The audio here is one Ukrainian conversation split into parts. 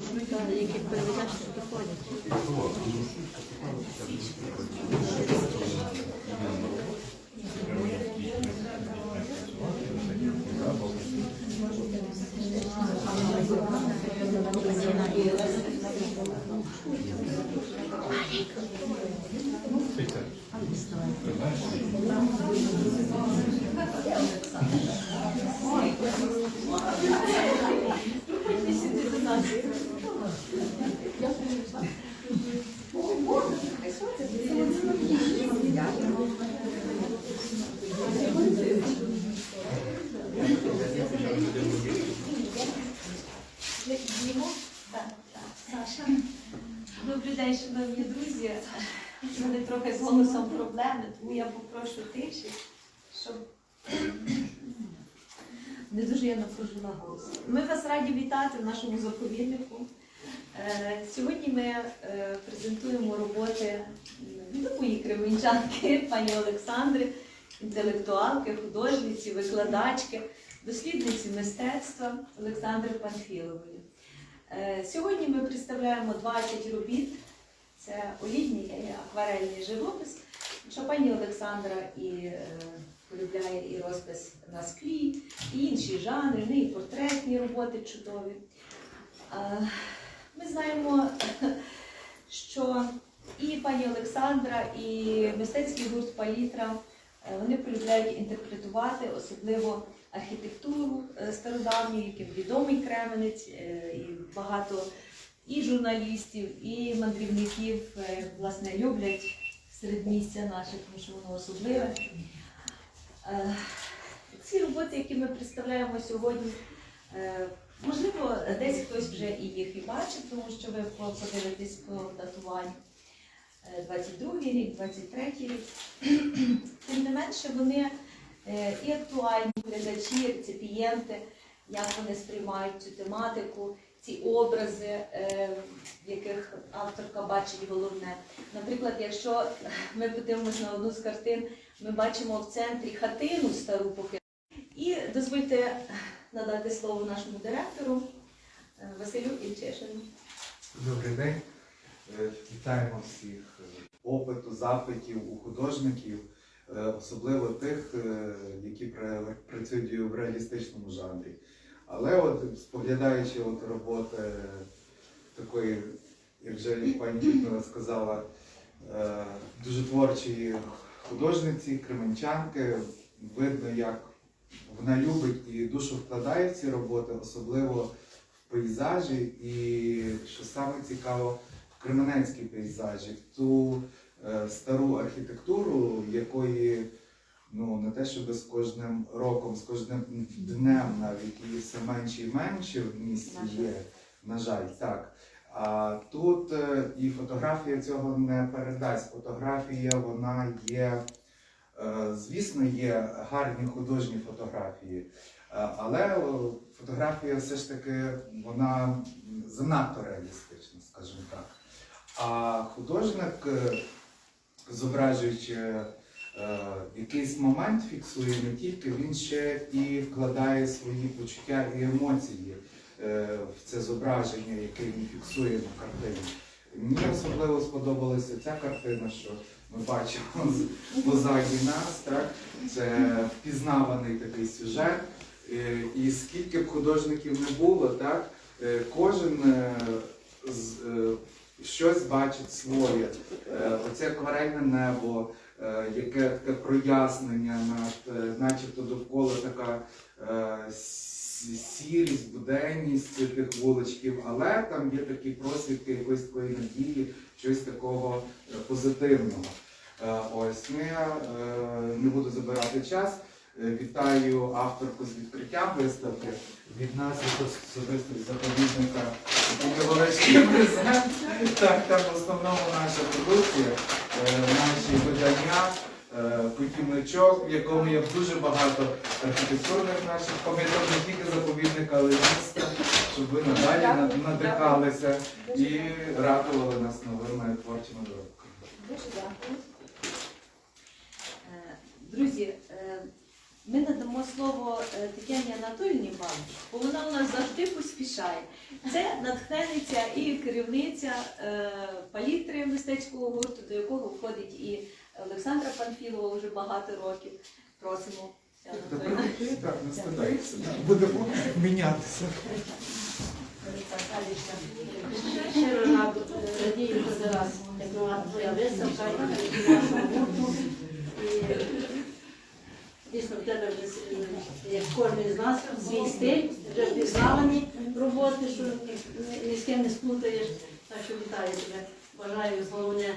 Які переведеш, приходять. Саша. День, шановні друзі. У мене трохи з голосом проблеми, тому я попрошу тиші, щоб не дуже я напружила голос. Ми вас раді вітати в нашому заповіднику. Е, Сьогодні ми е, презентуємо роботи відомої кременчанки пані Олександри, інтелектуалки, художниці, викладачки, дослідниці мистецтва Олександри Панфілової. Е, Сьогодні ми представляємо 20 робіт. Це олітній акварельний живопис. Що пані Олександра і е, полюбляє і розпис на склі, і інші жанри, ну і портретні роботи чудові. Е, Ми знаємо, що і пані Олександра, і мистецький гурт Палітра е, вони полюбляють інтерпретувати особливо архітектуру е, стародавню, яким відомий Кременець, е, і багато і журналістів, і мандрівників е, власне люблять середмістя наше, тому що воно особливе. Е, Ці роботи, які ми представляємо сьогодні, е, можливо, десь хтось вже і їх і бачив, тому що ви подивитесь по датуванню. Е, 22 рік, 23 рік. Тим не менше, вони і актуальні глядачі, реципієнти, як вони сприймають цю тематику, ці образи, е, в яких авторка бачить головне. Наприклад, якщо ми подивимося на одну з картин, ми бачимо в центрі хатину стару поки. І дозвольте надати слово нашому директору е, Василю Ільчишину. Добрий день. Е, Вітаємо всіх опиту, запитів у художників, особливо тих, які працюють в реалістичному жанрі. Але от споглядаючи от роботи такої, як вже пані Вікторія сказала, е, дуже творчої художниці, кременчанки, видно, як вона любить і душу вкладає в ці роботи, особливо в пейзажі, і що саме цікаво, в кременецькі пейзажі, в ту е, стару архітектуру, якої ну не те, щоб з кожним роком, з кожним днем навіть її все менше і менше в місті є. На жаль, так. А тут е, і фотографія цього не передасть. Фотографія вона є, е, звісно, є гарні художні фотографії, е, але фотографія все ж таки вона занадто реалістична, скажімо так. А художник, зображуючи е, якийсь момент, фіксує не тільки, він ще і вкладає свої почуття і емоції е, в це зображення, яке він фіксує на картині. Мені особливо сподобалася ця картина, що ми бачимо позаді нас. Так? Це впізнаваний такий сюжет. Е, І скільки б художників не було, так? кожен щось бачить своє. Оце акварельне небо, яке таке прояснення, над, е, начебто довкола така е, сірість, буденність тих вуличків, але там є такі просвідки якоїсь такої надії, щось такого е, позитивного. Е, Ось ну, я е, не буду забирати час. Е, Вітаю авторку з відкриттям виставки. Від нас як особисто від заповідника невеличкий презент. Так, там в основному наша продукція, е, наші видання, е, путівничок, в якому є дуже багато архітектурних наших пам'яток, не тільки заповідника, але й міста, щоб ви надалі надихалися і радували нас новими творчими доробками. Дуже дякую. Е, Друзі, е, ми слово е, Тетяні Анатольовні Банч, бо вона у нас завжди поспішає. Це натхненниця і керівниця е, палітри мистецького гурту, до якого входить і Олександра Панфілова вже багато років. Просимо. Так, не. Будемо мінятися. Щиро радію за вас, як була твоя виставка і вашого гурту. Дійсно в тебе вже, е, як кожен з нас, свій стиль, вже впізнавані роботи, що ні, з ким не сплутаєш. Так що вітаю тебе. Бажаю головне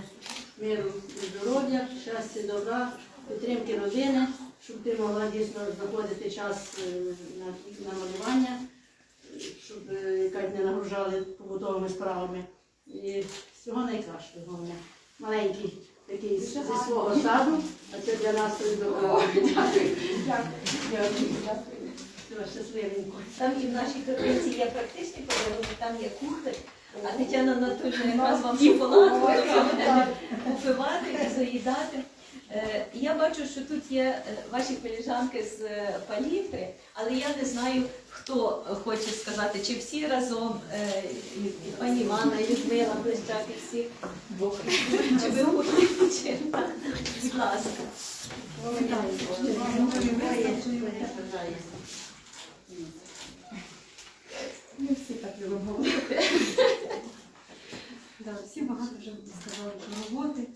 миру і здоров'я, щастя, добра, підтримки родини, щоб ти могла дійсно знаходити час е, на, на малювання щоб е, якась не нагружали побутовими справами. І всього найкращого головне. Маленький такий зі свого саду, а це для нас Дякую. Там і в нашій коробці є практичні подарунки, там є кухар, а Тетяна Анатольовна якраз вам шоколадку буде купувати і заїдати. Е, бачу, що тут є е, ваші коліжанки з е, палітри, але я не знаю, хто хоче сказати, чи всі разом, е, і пані Івана, і Людмила Блищак, і всі. Чи ви хочете? Будь ласка. Ми всі так любимо говорити. Всі багато вже сказали про роботи.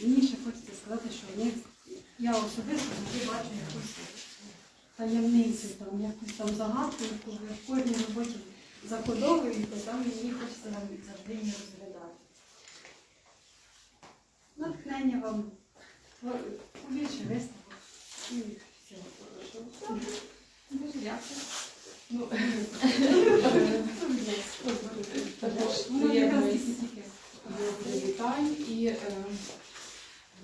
Мені ще хочеться сказати, що в них я особисто завжди бачу якусь таємницю, там, якусь там загадку, яку ви в кожній роботі закодовуєте, там мені хочеться завжди її розглядати. Натхнення вам, побільше виставок і всього хорошого. Дуже дякую. Ну, до і е,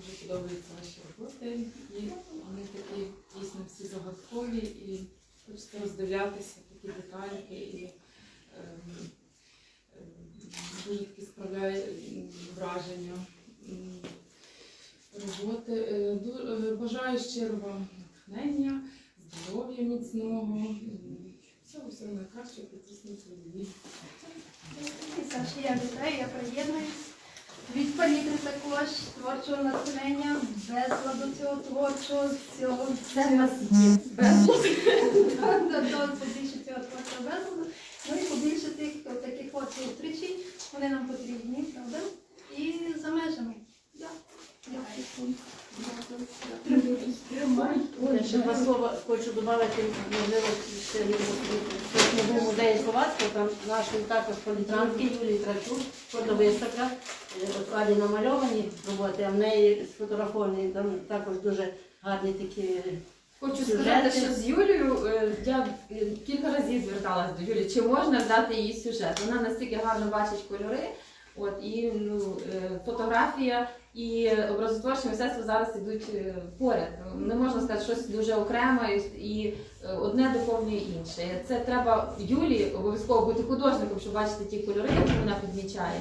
дуже подобаються ваші роботи. І вони такі дійсно всі загадкові і хочеться роздивлятися такі детальки і е, е, дуже такі справляє враження роботи. Е, е, Бажаю щиро вам натхнення, здоров'я міцного. Всього всього найкращого, притисніть свої. Саші, я вітаю, я приєднуюсь. Від палітри також творчого натхнення, безладу цього творчого, цього Це в нас є. безладу. До побільше цього творчого безладу. Ну і побільше тих таких от зустрічей. Вони нам потрібні, правда? І за межами. Ще два слова хочу додати, можливо, ще в музеї Словацького, там нашої також політранки Юлії Трачук, фотовиставка. Е, Алі намальовані роботи, а в неї сфотографовані, там також дуже гарні такі. Хочу сказати, що з Юлією е, я е, кілька разів зверталася до Юлі, чи можна взяти її сюжет. Вона настільки гарно бачить кольори, от і ну, фотографія і образотворче мистецтво зараз ідуть е, поряд. Не можна сказати щось дуже окреме і, е, одне доповнює інше. Це треба Юлі обов'язково бути художником, щоб бачити ті кольори, які вона підмічає.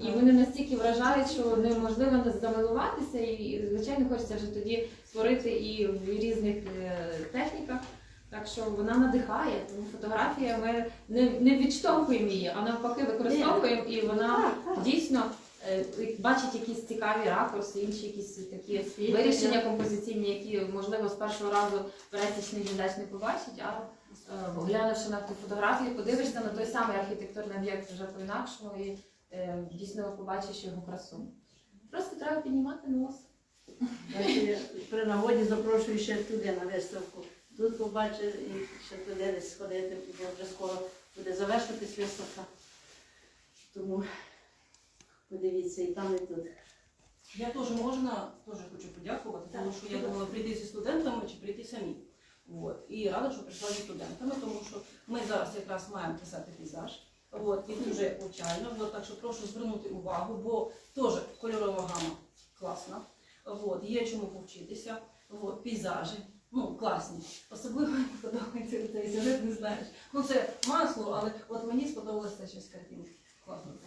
І вони настільки вражають, що неможливо не замилуватися, і звичайно хочеться вже тоді створити і в різних е, техніках. Так що вона надихає, тому фотографія ми не, не відштовхуємо її, а навпаки використовуємо, і вона дійсно бачить якісь цікаві ракурси, інші якісь такі вирішення композиційні, які можливо з першого разу пересічний глядач не побачить, а е, глянувши на ту фотографію, подивишся на той самий архітектурний об'єкт вже по-інакшому і е, дійсно побачиш його красу. Просто треба піднімати нос. Я При нагоді запрошую ще туди на виставку. Тут побачити і ще туди десь сходити, бо вже скоро буде завершитись виставка. Тому подивіться і там, і тут. Я теж можна, теж хочу подякувати, тому що я думала прийти зі студентами чи прийти самі. От. І рада, що прийшла зі студентами, тому що ми зараз якраз маємо писати пейзаж. От, він дуже повчально, от, так що прошу звернути увагу, бо теж кольорова гама класна. От, є чому повчитися. От, пейзажі, ну, класні. Особливо мені подобається цей сюжет, не знаєш. Ну це масло, але от мені сподобалася щось картинка. Класна така.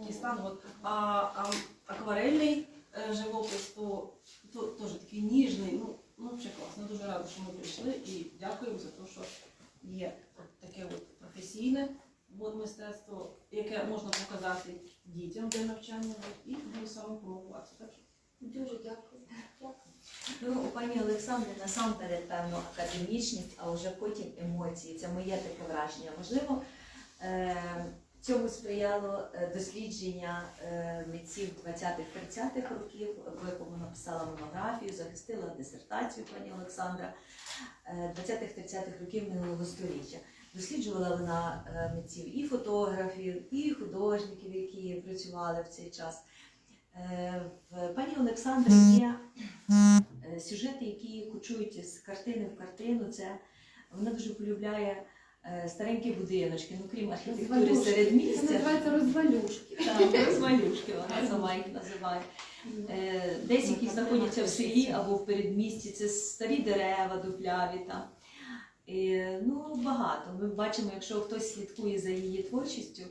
Такий стан. А, а акварельний е, живопис, то, то теж такий ніжний. Ну, Ну, взагалі класно. Дуже рада, що ми прийшли і дякуємо за те, що є таке от професійне мистецтво, яке можна показати дітям для навчання і буде саме промовуватися. Дуже дякую. Ну, пані Олександрі насамперед, певно, академічність, а вже потім емоції. Це моє таке враження. Можливо, е, цьому сприяло е, дослідження е, митців 20-30-х років, про вона написала монографію, захистила дисертацію пані Олександра е, 20-30-х років минулого століття. Досліджувала вона е, митців і фотографів, і художників, які працювали в цей час. Е, В пані Олександри є е, сюжети, які кочують з картини в картину. Це вона дуже полюбляє е, старенькі будиночки, ну крім архітектури серед Це називається розвалюшки. Так, розвалюшки вона сама їх називає. Е, Десь які знаходяться в селі або в передмісті, це старі дерева дупляві там. Е, Ну, багато. Ми бачимо, якщо хтось слідкує за її творчістю.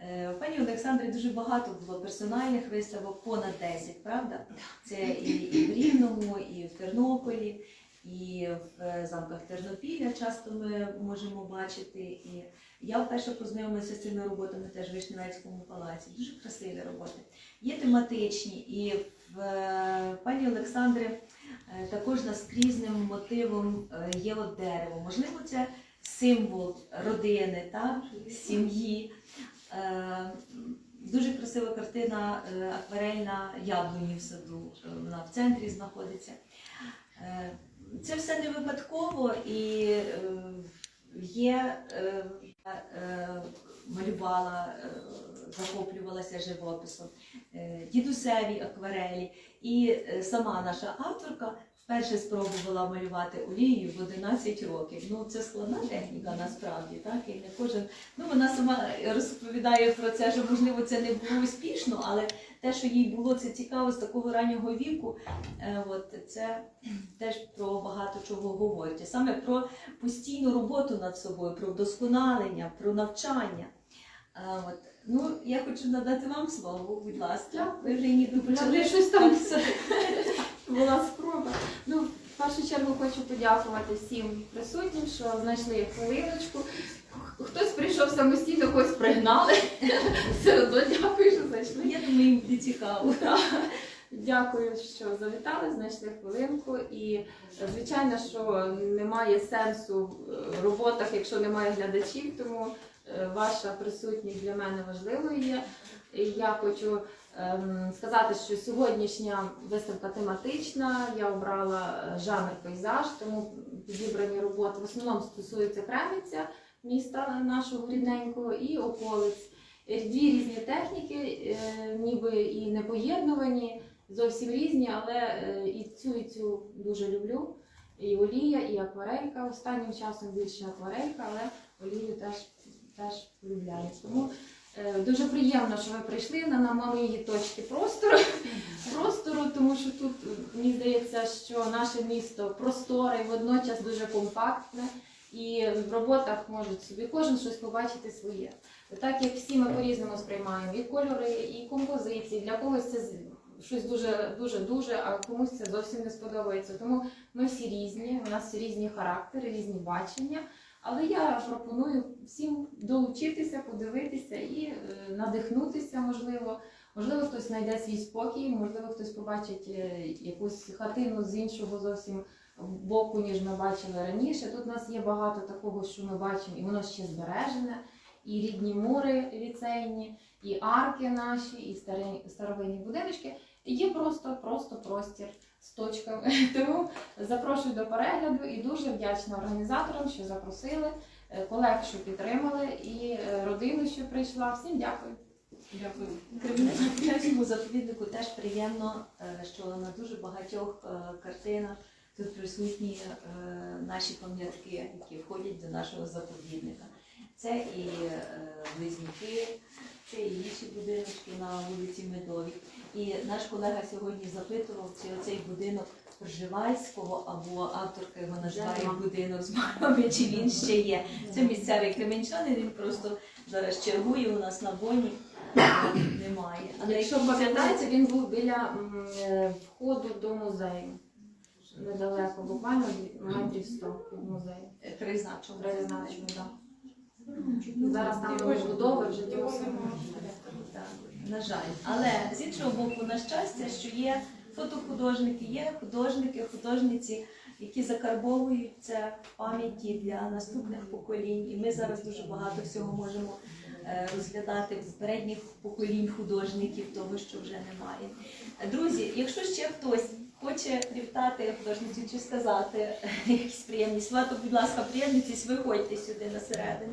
е, У пані Олександри дуже багато було персональних виставок, понад 10, правда? Це і, і в Рівному, і в Тернополі, і в е, замках Тернопілля часто ми можемо бачити. І я вперше познайомилася з цими роботами теж в Вишневецькому палаці. Дуже красиві роботи. Є тематичні, і в е, пані Олександри е, також наскрізним мотивом є от дерево. Можливо, це символ родини, так? сім'ї. Дуже красива картина акварельна яблуні в саду. Вона в центрі знаходиться. Це все не випадково і е, є е, е, малювала, захоплювалася живописом, дідусеві акварелі. І сама наша авторка вперше спробувала малювати олією в 11 років. Ну, це складна техніка насправді, так? І не кожен. Ну, вона сама розповідає про це, що можливо це не було успішно, але те, що їй було це цікаво з такого раннього віку, е, от це теж про багато чого говорить. А Саме про постійну роботу над собою, про вдосконалення, про навчання. Е, От. Ну, я хочу надати вам слово, будь ласка. Ви вже ніби почали щось там Була спроба. Ну, в першу чергу хочу подякувати всім присутнім, що знайшли хвилиночку. Хтось прийшов самостійно, когось пригнали. Все одно дякую, що знайшли. Я думаю, їм буде цікаво. Дякую, що завітали, знайшли хвилинку. І звичайно, що немає сенсу в роботах, якщо немає глядачів, тому е, ваша присутність для мене важливою є. Я хочу ем, сказати, що сьогоднішня виставка тематична. Я обрала е, жанр пейзаж, тому підібрані роботи в основному стосуються Кремниця, міста нашого рідненького, і околиць. Дві різні техніки, е, ніби і не поєднувані, зовсім різні, але е, і цю, і цю дуже люблю. І олія, і акварелька. Останнім часом більше акварелька, але олію теж, теж полюбляю. Тому дуже приємно, що ви прийшли на, на мої точки простору, простору, тому що тут е, мені здається, що наше місто просторе і водночас дуже компактне. І в роботах можуть собі кожен щось побачити своє. Так як всі ми по-різному сприймаємо і кольори, і композиції. Для когось це щось дуже дуже дуже, а комусь це зовсім не сподобається. Тому ми всі різні, у нас всі різні характери, різні бачення. Але я пропоную всім долучитися, подивитися і е, надихнутися, можливо. Можливо, хтось знайде свій спокій, можливо, хтось побачить е, якусь хатину з іншого зовсім боку, ніж ми бачили раніше. Тут у нас є багато такого, що ми бачимо, і воно ще збережене. І рідні мури ліцейні, і арки наші, і старі, старовинні будиночки. Є просто, просто простір з точками. Тому запрошую до перегляду і дуже вдячна організаторам, що запросили, е, колег, що підтримали, і е, родину, що прийшла. Всім дякую. дякую. Кримінальному заповіднику теж приємно, е, що на дуже багатьох картинах тут присутні наші пам'ятки, які входять до нашого заповідника. Це і близнюки, це і інші будиночки на вулиці Медовій. І наш колега сьогодні запитував, чи оцей будинок Пржевальського або авторка його називає будинок з мамами, чи він ще є. Це місцевий кременчанин, він просто зараз чергує у нас на боні. Немає. Але Якщо пам'ятаєте, він був біля м, е, входу до музею. недалеко, буквально метрів 100 від музею. Краєзнавчого. Краєзнавчого, так. Зараз там розбудови вже ті на жаль. Але з іншого боку, на щастя, що є фотохудожники, є художники, художниці, які закарбовують це в пам'яті для наступних поколінь. І ми зараз дуже багато всього можемо е, розглядати з передніх поколінь художників, того, що вже немає. Друзі, якщо ще хтось хоче привітати художницю чи сказати якісь приємні слова, то, будь ласка, приєднуйтесь, виходьте сюди на середину.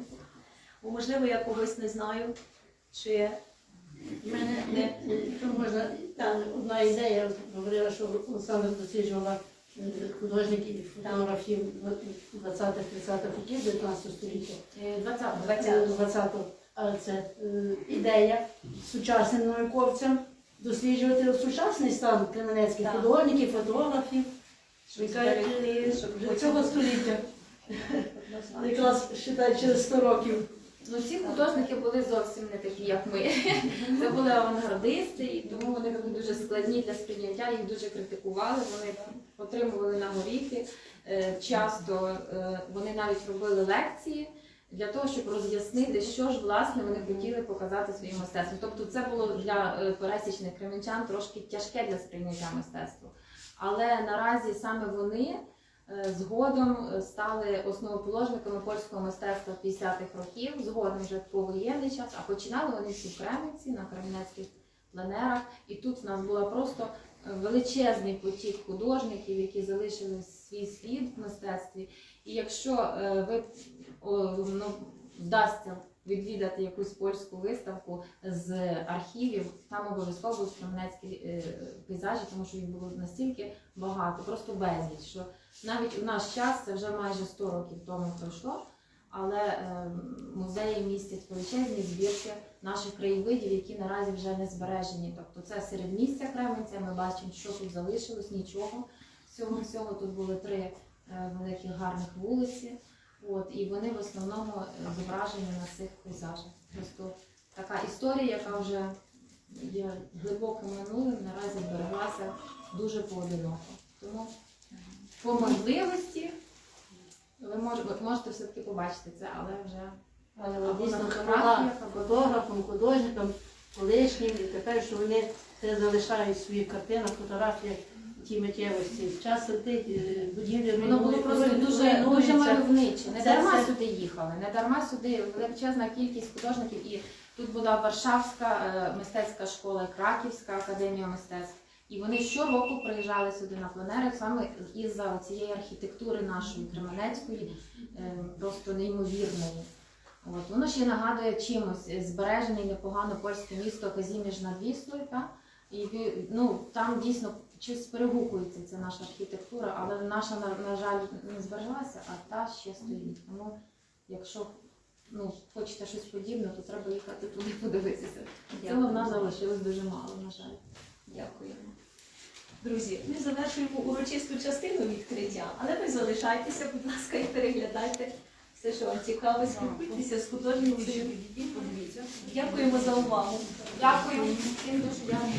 Бо, можливо, я когось не знаю, чи мене не можна там одна ідея говорила, що Олександр досліджувала е, художників і фотографів 20-30-х років 19 століття. 20 20. 20 але це е, ідея сучасним науковцям досліджувати сучасний стан кременецьких Так. художників, фотографів. зберегти, щоб потім- цього століття, якраз вважаю, через 100 років. Ну, ці художники були зовсім не такі, як ми. Це були авангардисти, і тому вони були дуже складні для сприйняття, їх дуже критикували, вони отримували на горіхи. Е, Часто е, вони навіть робили лекції для того, щоб роз'яснити, що ж власне вони хотіли показати своїм мистецтвом. Тобто це було для е, пересічних кременчан трошки тяжке для сприйняття мистецтва. Але наразі саме вони Е, Згодом е, стали основоположниками польського мистецтва 50-х років, згодом вже повоєнний час, а починали вони всі в Кременці, на кременецьких пленерах. І тут в нас був просто величезний потік художників, які залишили свій слід в мистецтві. І якщо е, ви ну, вдасться відвідати якусь польську виставку з архівів, там обов'язково кременецькі е, пейзажі, тому що їх було настільки багато, просто безліч. що навіть у наш час, це вже майже 100 років тому пройшло, але е, музеї містять величезні збірки наших краєвидів, які наразі вже не збережені. Тобто це середмістя Кременця, ми бачимо, що тут залишилось, нічого. Всього всього тут були три е, великих гарних вулиці. От, і вони в основному е, зображені на цих пейзажах. Просто така історія, яка вже є глибоким минулим, наразі збереглася дуже поодиноко. Тому по можливості ви мож- можете все-таки побачити це, але вже дійсно фотографам, художникам, колишнім, і тепер, що вони це залишають в своїх картинах, фотографіях, ті миттєвості. Час летить, е, будівлі воно було руйнують, просто дуже, дуже мальовниче. Не Це дарма все- сюди їхали, не дарма сюди величезна кількість художників. І тут була Варшавська е, мистецька школа, і Краківська академія мистецтв. І вони щороку приїжджали сюди на пленери саме із-за цієї архітектури нашої Кременецької, е, просто неймовірної. От, воно ще нагадує чимось е, збережене і непогано польське місто Казіміж над Віслою. Та? І ви- ну, там дійсно щось перегукується ця наша архітектура, але наша, на, на жаль, не збереглася, а та ще стоїть. Тому, якщо ну, хочете щось подібне, то треба їхати туди подивитися. Цього в нас залишилось дуже мало, на жаль. Дякуємо. Друзі, ми завершуємо урочисту частину відкриття, але ви залишайтеся, будь ласка, і переглядайте все, що вам цікаво, спілкуйтеся з художницею. Дякуємо за увагу. Дякую. Всім дуже дякую.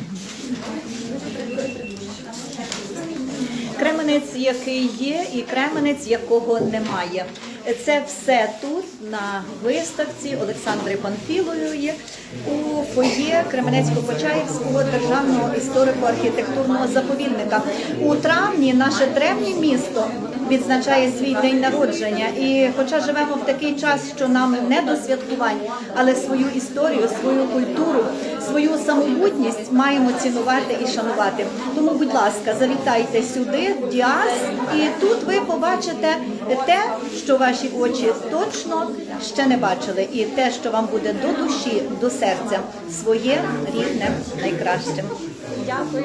Кременець, який є, і кременець, якого немає. Це все тут на виставці Олександри Панфілової у фоє Кременецько-Почаївського державного історико-архітектурного заповідника. У травні наше древнє місто відзначає свій день народження. І хоча живемо в такий час, що нам не до святкувань, але свою історію, свою культуру, свою самобутність маємо цінувати і шанувати. Тому, будь ласка, завітайте сюди, в Діас, і тут ви побачите те, що ваші очі точно ще не бачили, і те, що вам буде до душі, до серця, своє рідне найкраще. Дякую.